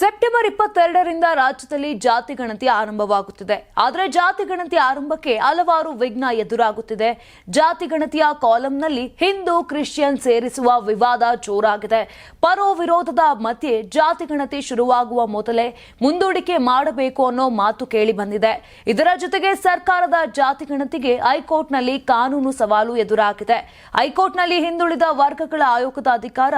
September ಇಪ್ಪತ್ತೆರಡರಿಂದ ರಾಜ್ಯದಲ್ಲಿ ಜಾತಿ ಗಣತಿ ಆರಂಭವಾಗುತ್ತಿದೆ. ಆದರೆ ಜಾತಿ ಗಣತಿ ಆರಂಭಕ್ಕೆ ಹಲವಾರು ವಿಘ್ನ ಎದುರಾಗುತ್ತಿದೆ. ಜಾತಿ ಗಣತಿಯ ಕಾಲಂನಲ್ಲಿ ಹಿಂದೂ, ಕ್ರಿಶ್ಚಿಯನ್ ಸೇರಿಸುವ ವಿವಾದ ಜೋರಾಗಿದೆ. ಪರೋ ವಿರೋಧದ ಮಧ್ಯೆ ಜಾತಿ ಗಣತಿ ಶುರುವಾಗುವ ಮೊದಲೇ ಮುಂದೂಡಿಕೆ ಮಾಡಬೇಕು ಅನ್ನೋ ಮಾತು ಕೇಳಿ ಬಂದಿದೆ. ಇದರ ಜೊತೆಗೆ ಸರ್ಕಾರದ ಜಾತಿ ಗಣತಿಗೆ ಹೈಕೋರ್ಟ್ನಲ್ಲಿ ಕಾನೂನು ಸವಾಲು ಎದುರಾಗಿದೆ. ಹೈಕೋರ್ಟ್ನಲ್ಲಿ ಹಿಂದುಳಿದ ವರ್ಗಗಳ ಆಯೋಗದ ಅಧಿಕಾರ,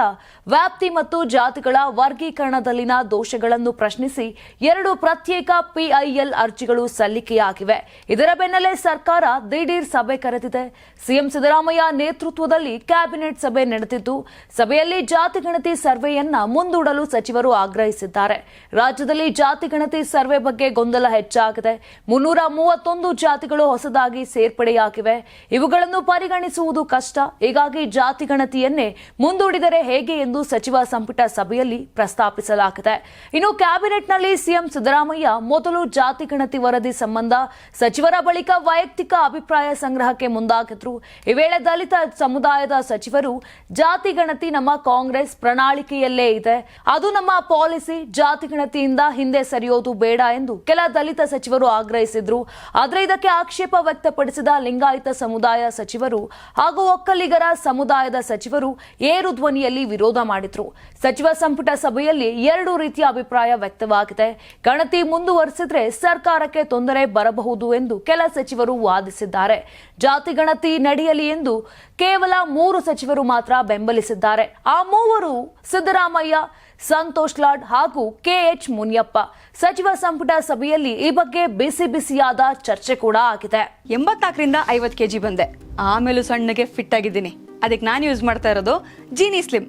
ವ್ಯಾಪ್ತಿ ಮತ್ತು ಜಾತಿಗಳ ವರ್ಗೀಕರಣದಲ್ಲಿನ ದೋಷಗಳನ್ನು ಪ್ರಶ್ನಿಸಿ ಎರಡು ಪ್ರತ್ಯೇಕ ಪಿಐಎಲ್ ಅರ್ಜಿಗಳು ಸಲ್ಲಿಕೆಯಾಗಿವೆ. ಇದರ ಬೆನ್ನಲ್ಲೇ ಸರ್ಕಾರ ದಿಢೀರ್ ಸಭೆ ಕರೆದಿದೆ. ಸಿಎಂ ಸಿದ್ದರಾಮಯ್ಯ ನೇತೃತ್ವದಲ್ಲಿ ಕ್ಯಾಬಿನೆಟ್ ಸಭೆ ನಡೆದಿದ್ದು, ಸಭೆಯಲ್ಲಿ ಜಾತಿ ಗಣತಿ ಸರ್ವೆಯನ್ನ ಮುಂದೂಡಲು ಸಚಿವರು ಆಗ್ರಹಿಸಿದ್ದಾರೆ. ರಾಜ್ಯದಲ್ಲಿ ಜಾತಿ ಗಣತಿ ಸರ್ವೆ ಬಗ್ಗೆ ಗೊಂದಲ ಹೆಚ್ಚಾಗಿದೆ. ಮುನ್ನೂರ ಮೂವತ್ತೊಂದು ಜಾತಿಗಳು ಹೊಸದಾಗಿ ಸೇರ್ಪಡೆಯಾಗಿವೆ. ಇವುಗಳನ್ನು ಪರಿಗಣಿಸುವುದು ಕಷ್ಟ. ಹೀಗಾಗಿ ಜಾತಿ ಗಣತಿಯನ್ನೇ ಮುಂದೂಡಿದರೆ ಹೇಗೆ ಎಂದು ಸಚಿವ ಸಂಪುಟ ಸಭೆಯಲ್ಲಿ ಪ್ರಸ್ತಾಪಿಸಲಾಗಿದೆ. ಇನ್ನು ಕ್ಯಾಬಿನೆಟ್ನಲ್ಲಿ ಸಿಎಂ ಸಿದ್ದರಾಮಯ್ಯ ಮೊದಲು ಜಾತಿ ಗಣತಿ ವರದಿ ಸಂಬಂಧ ಸಚಿವರ ಬಳಿಕ ವೈಯಕ್ತಿಕ ಅಭಿಪ್ರಾಯ ಸಂಗ್ರಹಕ್ಕೆ ಮುಂದಾಗಿದ್ರು. ಈ ವೇಳೆ ದಲಿತ ಸಮುದಾಯದ ಸಚಿವರು ಜಾತಿ ಗಣತಿ ನಮ್ಮ ಕಾಂಗ್ರೆಸ್ ಪ್ರಣಾಳಿಕೆಯಲ್ಲೇ ಇದೆ. ಅದು ನಮ್ಮ ಪಾಲಿಸಿ ಜಾತಿ ಗಣತಿಯಿಂದ ಹಿಂದೆ ಸರಿಯೋದು ಬೇಡ ಎಂದು ಕೆಲ ದಲಿತ ಸಚಿವರು ಆಗ್ರಹಿಸಿದ್ರು. ಆದರೆ ಇದಕ್ಕೆ ಆಕ್ಷೇಪ ವ್ಯಕ್ತಪಡಿಸಿದ ಲಿಂಗಾಯತ ಸಮುದಾಯ ಸಚಿವರು ಹಾಗೂ ಒಕ್ಕಲಿಗರ ಸಮುದಾಯದ ಸಚಿವರು ಏರು ಧ್ವನಿಯಲ್ಲಿ ವಿರೋಧ ಮಾಡಿದ್ರು. ಸಚಿವ ಸಂಪುಟ ಸಭೆಯಲ್ಲಿ ಎರಡು ರೀತಿಯ ಅಭಿಪ್ರಾಯ ವ್ಯಕ್ತವಾಗಿದೆ. ಗಣತಿ ಮುಂದುವರೆಸಿದ್ರೆ ಸರ್ಕಾರಕ್ಕೆ ತೊಂದರೆ ಬರಬಹುದು ಎಂದು ಕೆಲ ಸಚಿವರು ವಾದಿಸಿದ್ದಾರೆ. ಜಾತಿ ಗಣತಿ ನಡೆಯಲಿ ಎಂದು ಕೇವಲ ಮೂರು ಸಚಿವರು ಮಾತ್ರ ಬೆಂಬಲಿಸಿದ್ದಾರೆ. ಆ ಮೂವರು ಸಿದ್ದರಾಮಯ್ಯ, ಸಂತೋಷ್ ಲಾಡ್ ಹಾಗೂ ಕೆಎಚ್ ಮುನಿಯಪ್ಪ. ಸಚಿವ ಸಂಪುಟ ಸಭೆಯಲ್ಲಿ ಈ ಬಗ್ಗೆ ಬಿಸಿ ಬಿಸಿಯಾದ ಚರ್ಚೆ ಕೂಡ ಆಗಿದೆ. ಎಂಬತ್ನಾಲ್ಕರಿಂದ ಐವತ್ತು ಕೆಜಿ ಬಂದೆ. ಆಮೇಲೂ ಸಣ್ಣಗೆ ಫಿಟ್ ಆಗಿದ್ದೀನಿ. ಅದಕ್ಕೆ ನಾನು ಯೂಸ್ ಮಾಡ್ತಾ ಇರೋದು ಜೀನಿ ಸ್ಲಿಮ್